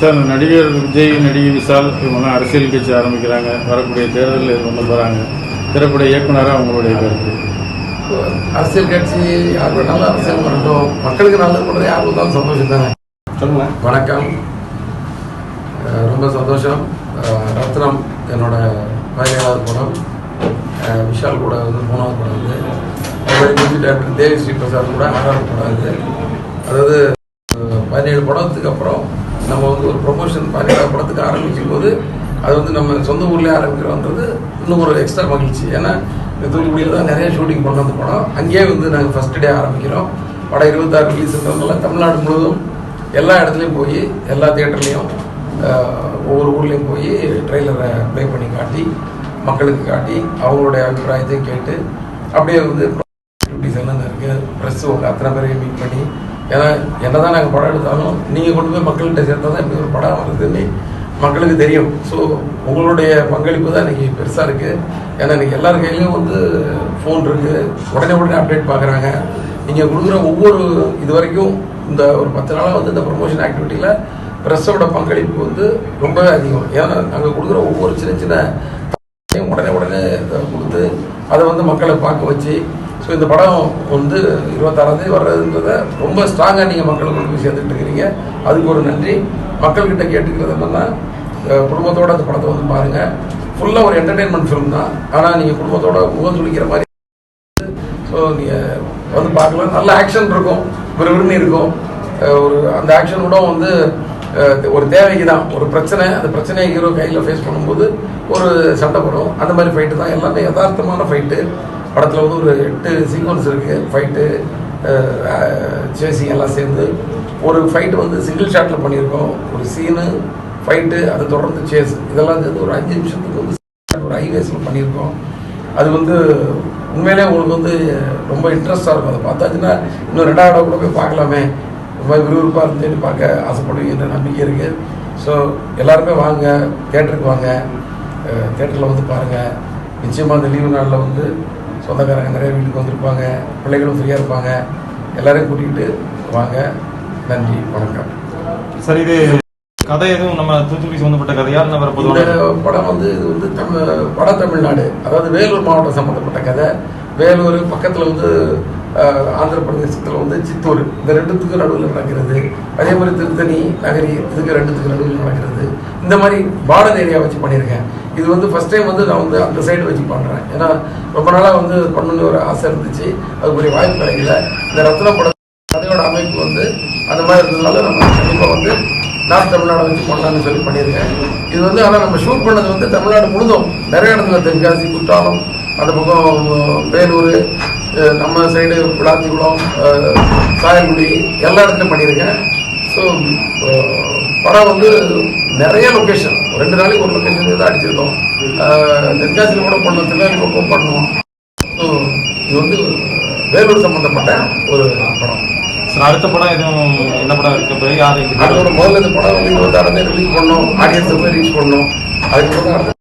Sir நடிகர் விஜய் நடிகை விஷால் இவங்கெல்லாம் அரசியல் கட்சி ஆரம்பிக்கிறாங்க. வரக்கூடிய தேர்தலில் கொண்டு போகிறாங்க திரைப்பட இயக்குனராக அவங்களுடைய கருத்து? அரசியல் கட்சி யார் வேணாலும் அரசியல் பண்ணட்டும். மக்களுக்கு நல்லது பண்ணுறது யார் வந்தாலும் சந்தோஷம் தானே? சொல்லுங்கள் வணக்கம். ரொம்ப சந்தோஷம். ரத்னம் என்னோட பதினேழாவது படம். விஷால் கூட வந்து மூணாவது படம் வந்து அப்புறம் இஞ்சி டாக்டர் தேவி ஸ்ரீ பிரசாத் கூட ஆறாவது படம் இது அதாவது பதினேழு படத்துக்கு அப்புறம் நம்ம வந்து ஒரு ப்ரொமோஷன் பதினேழாவது படத்துக்கு ஆரம்பிக்கும் போது அது வந்து நம்ம சொந்த ஊர்லேயே ஆரம்பிக்கிறோன்றது இன்னும் ஒரு எக்ஸ்ட்ரா மகிழ்ச்சி. ஏன்னா தூத்துக்குடியில் தான் நிறைய ஷூட்டிங் பண்ண அந்த படம். அங்கேயே வந்து நாங்கள் ஃபஸ்ட் டே ஆரம்பிக்கிறோம். படம் இருபத்தாறு ரிலீஸ்ன்றதுனால தமிழ்நாடு முழுவதும் எல்லா இடத்துலையும் போய் எல்லா தியேட்டர்லேயும் ஒவ்வொரு ஊர்லேயும் போய் ட்ரெய்லரை ப்ளே பண்ணி காட்டி மக்களுக்கு காட்டி அவங்களுடைய அபிப்பிராயத்தையும் கேட்டு அப்படியே வந்து இருக்குது ப்ரெஸ் உங்கள் அத்தனை பேரையும் மீட் ஏன்னா என்ன தான் நாங்கள் படம் எடுத்தாலும் நீங்கள் கொண்டு போய் மக்கள்கிட்ட சேர்த்தா தான் இப்படி ஒரு படம் வருதுன்னு மக்களுக்கு தெரியும். ஸோ உங்களுடைய பங்களிப்பு தான் இன்றைக்கி பெருசாக இருக்குது ஏன்னா இன்றைக்கி எல்லார் கையிலையும் வந்து ஃபோன் இருக்குது உடனே உடனே அப்டேட் பார்க்குறாங்க நீங்கள் கொடுக்குற ஒவ்வொரு இது வரைக்கும் இந்த ஒரு பத்து நாளாக வந்து இந்த ப்ரொமோஷன் ஆக்டிவிட்டியில் ப்ரெஸ்ஸோட பங்களிப்பு வந்து ரொம்பவே அதிகம். ஏன்னா நாங்கள் கொடுக்குற ஒவ்வொரு சின்ன சின்ன உடனே உடனே இதை கொடுத்து அதை வந்து மக்களை பார்க்க வச்சு ஸோ இந்த படம் வந்து இருபத்தாறாந்தேதி வர்றதுன்றத ரொம்ப ஸ்ட்ராங்காக நீங்கள் மக்களுக்கு கொண்டு போய் சேர்த்துட்டு இருக்கிறீங்க. அதுக்கு ஒரு நன்றி. மக்கள்கிட்ட கேட்டுக்கிறது என்னென்னா குடும்பத்தோடு குடும்பத்தோட அந்த படத்தை வந்து பாருங்கள் ஃபுல்லாக ஒரு என்டர்டெயின்மெண்ட் ஃபிலிம் தான். ஆனால் நீங்கள் குடும்பத்தோட முகம் துளிக்கிற மாதிரி ஸோ நீங்கள் வந்து பார்க்கலாம். நல்ல ஆக்ஷன் இருக்கும். விறுவிறுன்னு இருக்கும். ஒரு அந்த ஆக்ஷன் கூட வந்து ஒரு தேவைக்கு தான் ஒரு பிரச்சனை. அந்த பிரச்சனையை ஹீரோ கையில் ஃபேஸ் பண்ணும்போது ஒரு சண்டை படம் அந்த மாதிரி ஃபைட்டு தான். எல்லாமே யதார்த்தமான ஃபைட்டு படத்தில் வந்து ஒரு எட்டு சீக்வன்ஸ் இருக்குது ஃபைட்டு சேசிங் எல்லாம் சேர்ந்து. ஒரு ஃபைட்டு வந்து சிங்கிள் ஷாட்டில் பண்ணியிருக்கோம். ஒரு சீனு ஃபைட்டு அது தொடர்ந்து சேஸ் இதெல்லாம் சேர்ந்து ஒரு அஞ்சு நிமிஷத்துக்கு வந்து ஒரு ஹைவேஸில் பண்ணியிருக்கோம். அது வந்து உண்மையிலே உங்களுக்கு வந்து ரொம்ப இன்ட்ரெஸ்டாக இருக்கும். அதை பார்த்தாச்சுன்னா இன்னும் ரெண்டாவது இடம் கூட போய் பார்க்கலாமே. ரொம்ப விறுவிறுப்பாக இருந்துச்சு பார்க்க ஆசைப்படுவீங்கன்ற நம்பிக்கை இருக்குது ஸோ எல்லாருமே வாங்க. தேட்டருக்கு வாங்க. தேட்டரில் வந்து பாருங்கள் நிச்சயமாக அந்த லீவு நாளில் வந்து சொந்தக்காரங்க நிறைய வீட்டுக்கு வந்திருப்பாங்க பிள்ளைகளும் ஃப்ரீயாக இருப்பாங்க. எல்லாரையும் கூட்டிகிட்டு வாங்க. நன்றி வணக்கம். சார் இது கதை எதுவும் நம்ம தூத்துக்குடி சம்பந்தப்பட்ட கதையா? இல்லை வேற படம் வந்து இது வந்து தமிழ் வட தமிழ்நாடு அதாவது வேலூர் மாவட்டம் சம்மந்தப்பட்ட கதை. வேலூர் பக்கத்தில் வந்து ஆந்திர பிரதேசத்தில் வந்து சித்தூர். இந்த ரெண்டுத்துக்கும் நடுவில் நடக்கிறது. அதே மாதிரி திருத்தணி நகரி இதுக்கு ரெண்டுத்துக்கு நடுவில் நடக்கிறது. இந்த மாதிரி பார்டர் ஏரியா வச்சு பண்ணியிருக்கேன். இது வந்து ஃபஸ்ட் டைம் வந்து நான் வந்து அந்த சைடு வச்சு பண்ணுறேன் ஏன்னா ரொம்ப நாளாக வந்து பண்ணணும்னு ஒரு ஆசை இருந்துச்சு. அதுக்குரிய வாய்ப்பு கிடைக்கல. இந்த ரத்ன படம் கதையோட அமைப்பு வந்து அந்த மாதிரி இருந்ததுனால நம்ம கண்டிப்பாக வந்து நார்த் தமிழ்நாடு வச்சு பண்ணலாம்னு சொல்லி பண்ணியிருக்கேன். இது வந்து ஆனால் நம்ம ஷூட் பண்ணது வந்து தமிழ்நாடு முழுதும். நிறைய இடத்துல தென்காசி குற்றாலம் அந்த பக்கம் வேலூர் நம்ம சைடு விளாத்திக்குளம் அஹ் சாயல்குடி எல்லா இடத்துலையும் பண்ணியிருக்கேன். ஸோ படம் வந்து நிறைய லொக்கேஷன் ரெண்டு நாளைக்கு ஒரு லொக்கேஷன் தான் அடிச்சிருக்கோம். தென்காசியில் கூட பண்ணோம் திருநெல்வேலி பக்கம் பண்ணோம். ஸோ இது வந்து வேலூர் சம்மந்தப்பட்ட ஒரு படம். சார் அடுத்த படம் எதுவும் என்ன படம் இருக்க? யாரு அதோட முதல்ல இந்த படம் வந்து இருபத்தாறு ரிலீஸ் பண்ணோம். ஆடியன்ஸை போய் ரீச் பண்ணோம். அதுக்கு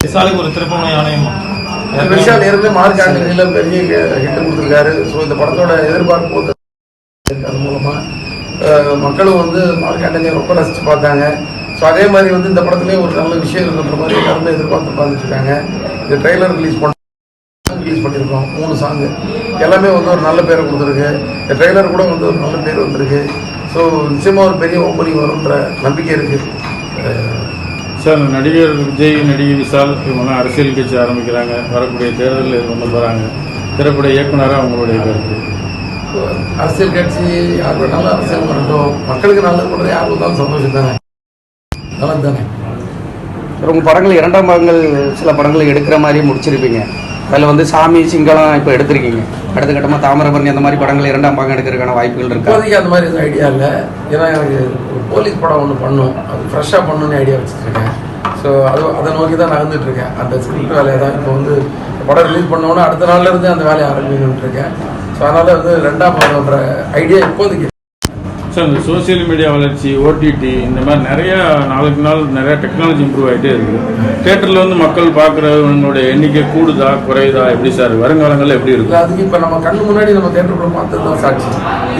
விசாலுக்கு ஒரு திருப்பணி ஆணையம். விஷால் ஏற்கனவே மார்க் ஆண்டனியில் பெரிய ஹிட் கொடுத்துருக்காரு. ஸோ இந்த படத்தோட எதிர்பார்ப்பு அது மூலமாக மக்களும் வந்து மார்க்காண்டனை ரொம்ப ரசித்து பார்த்தாங்க. ஸோ அதே மாதிரி வந்து இந்த படத்துலேயே ஒரு நல்ல விஷயம் இருந்த மாதிரி எல்லாருமே எதிர்பார்த்து பார்த்துட்டு இந்த ட்ரெய்லர் ரிலீஸ் பண்ண ரிலீஸ் பண்ணியிருக்கோம். மூணு சாங்கு எல்லாமே வந்து ஒரு நல்ல பேரை கொடுத்துருக்கு. இந்த ட்ரெய்லர் கூட வந்து ஒரு நல்ல பேர் வந்திருக்கு. ஸோ நிச்சயமாக ஒரு பெரிய ஓப்பனிங் வரும்ன்ற நம்பிக்கை இருக்குது சார் நடிகர் விஜய் நடிகை விஷால் இவங்கெல்லாம் அரசியல் கட்சி ஆரம்பிக்கிறாங்க. வரக்கூடிய தேர்தலில் கொண்டு போகிறாங்க திரைப்பட இயக்குனராக அவங்களுடைய கருத்து. அரசியல் கட்சி யார் வேணாலும் அரசியல் பண்ணட்டும் மக்களுக்கு நல்லது பண்ணுறது யார் வந்தாலும் சந்தோஷம் தானே? நல்லது தானே? உங்கள் படங்கள் இரண்டாம் பாகங்கள் சில படங்கள் எடுக்கிற மாதிரி முடிச்சிருப்பீங்க. அதில் வந்து சாமி சிங்களம் இப்போ எடுத்திருக்கீங்க. அடுத்த கட்டமாக தாமிரபரணி அந்த மாதிரி படங்கள் இரண்டாம் பாகம் எடுக்கிறதுக்கான வாய்ப்புகள் இருக்கா? இப்போதைக்கு அந்த மாதிரி எதுவும் ஐடியா இல்லை. ஏன்னா எனக்கு ஒரு போலீஸ் படம் ஒன்று பண்ணும். அது ஃப்ரெஷ்ஷாக பண்ணணும்னு ஐடியா வச்சுருக்கேன். ஸோ அது அதை நோக்கி தான் நகர்ந்துட்டு இருக்கேன். அந்த ஸ்கிரிப்ட் வேலையை தான் இப்போ வந்து படம் ரிலீஸ் பண்ணோன்னா அடுத்த நாள்ல இருந்து அந்த வேலையை ஆரம்பிக்கணும்னு இருக்கேன். ஸோ அதனால் வந்து ரெண்டாம் படம்ன்ற ஐடியா இப்போதைக்கு சார் இந்த சோஷியல் மீடியா வளர்ச்சி ஓடிடி இந்த மாதிரி நிறைய நாளுக்கு நாள் நிறைய டெக்னாலஜி இம்ப்ரூவ் ஆகிட்டே இருக்குது தேட்டரில் வந்து மக்கள் பார்க்குறவங்களுடைய எண்ணிக்கை கூடுதா குறையுதா எப்படி சார் வருங்காலங்களில் எப்படி இல்ல, இருக்கும் அதுக்கு இப்போ நம்ம கண்ணு முன்னாடி நம்ம தேட்டருக்குள்ள பார்த்தது தான் சாட்சி.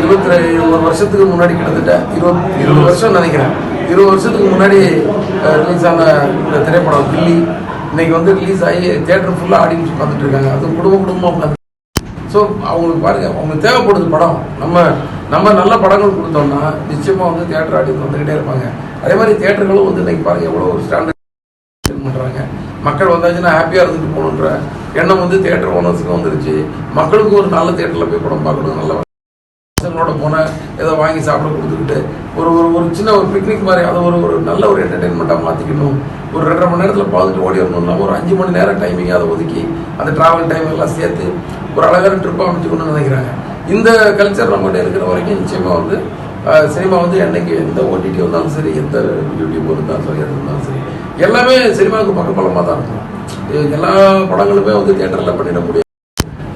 இருபத்தி ஒரு வருஷத்துக்கு முன்னாடி கிட்டத்தட்ட இருபது இருபது வருஷம் நினைக்கிறேன். இருபது வருஷத்துக்கு முன்னாடி ரிலீஸ் ஆன இந்த திரைப்படம் கில்லி இன்னைக்கு வந்து ரிலீஸ் ஆகி தேட்டர் ஃபுல்லாக ஆடியன்ஸ் உட்காந்துட்டு இருக்காங்க. அதுவும் குடும்ப குடும்பமாக ஸோ அவங்களுக்கு பாருங்க அவங்களுக்கு தேவைப்படுது படம். நம்ம நம்ம நல்ல படங்கள் கொடுத்தோம்னா நிச்சயமாக வந்து தியேட்டர் ஆடியன்ஸ் வந்துக்கிட்டே இருப்பாங்க. அதே மாதிரி தியேட்டர்களும் வந்து இன்னைக்கு பாருங்க எவ்வளோ ஒரு ஸ்டாண்டர்ட் பண்ணுறாங்க மக்கள் வந்தாச்சுன்னா ஹாப்பியாக இருந்துட்டு போகணுன்ற எண்ணம் வந்து தியேட்டர் ஓனர்ஸுக்கும் வந்துருச்சு. மக்களுக்கு ஒரு நல்ல தியேட்டரில் போய் படம் பார்க்கணும் நல்ல பசங்களோட போனால் ஏதோ வாங்கி சாப்பிட கொடுத்துக்கிட்டு ஒரு ஒரு ஒரு சின்ன ஒரு பிக்னிக் மாதிரி அதை ஒரு ஒரு நல்ல ஒரு என்டர்டெயின்மெண்ட்டாக மாற்றிக்கணும் ஒரு ரெண்டரை மணி நேரத்தில் பார்த்துட்டு ஓடி வரணும்னா ஒரு அஞ்சு மணி நேரம் டைமிங் அதை ஒதுக்கி அந்த ட்ராவல் டைம் எல்லாம் சேர்த்து ஒரு அழகான ட்ரிப்பாக அமைச்சுக்கணும்னு நினைக்கிறாங்க. இந்த கல்ச்சர் நம்மகிட்ட இருக்கிற வரைக்கும் நிச்சயமாக வந்து சினிமா வந்து என்னைக்கு எந்த ஓடிடி வந்தாலும் சரி எந்த யூடியூப் இருந்தாலும் சரி எது இருந்தாலும் சரி எல்லாமே சினிமாவுக்கு பக்கபலமாக தான் இருக்கும். எல்லா படங்களுமே வந்து தியேட்டரில் பண்ணிட முடியாது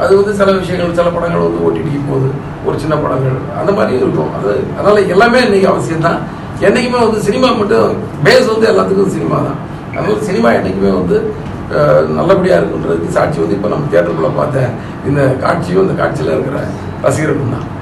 அது வந்து சில விஷயங்கள் சில படங்கள் வந்து ஓடிடிக்கு போகுது. ஒரு சின்ன படங்கள் அந்த மாதிரி இருக்கும். அது அதனால் எல்லாமே இன்றைக்கி அவசியம் தான் என்றைக்குமே வந்து சினிமா மட்டும் பேஸ் வந்து எல்லாத்துக்கும் சினிமா தான். அதனால சினிமா என்னைக்குமே வந்து நல்லபடியாக இருக்குன்றதுக்கு சாட்சி வந்து இப்போ நம்ம தேட்டருக்குள்ளே பார்த்த இந்த காட்சியும் இந்த காட்சியில் இருக்கிற ரசிகர்களும் தான்.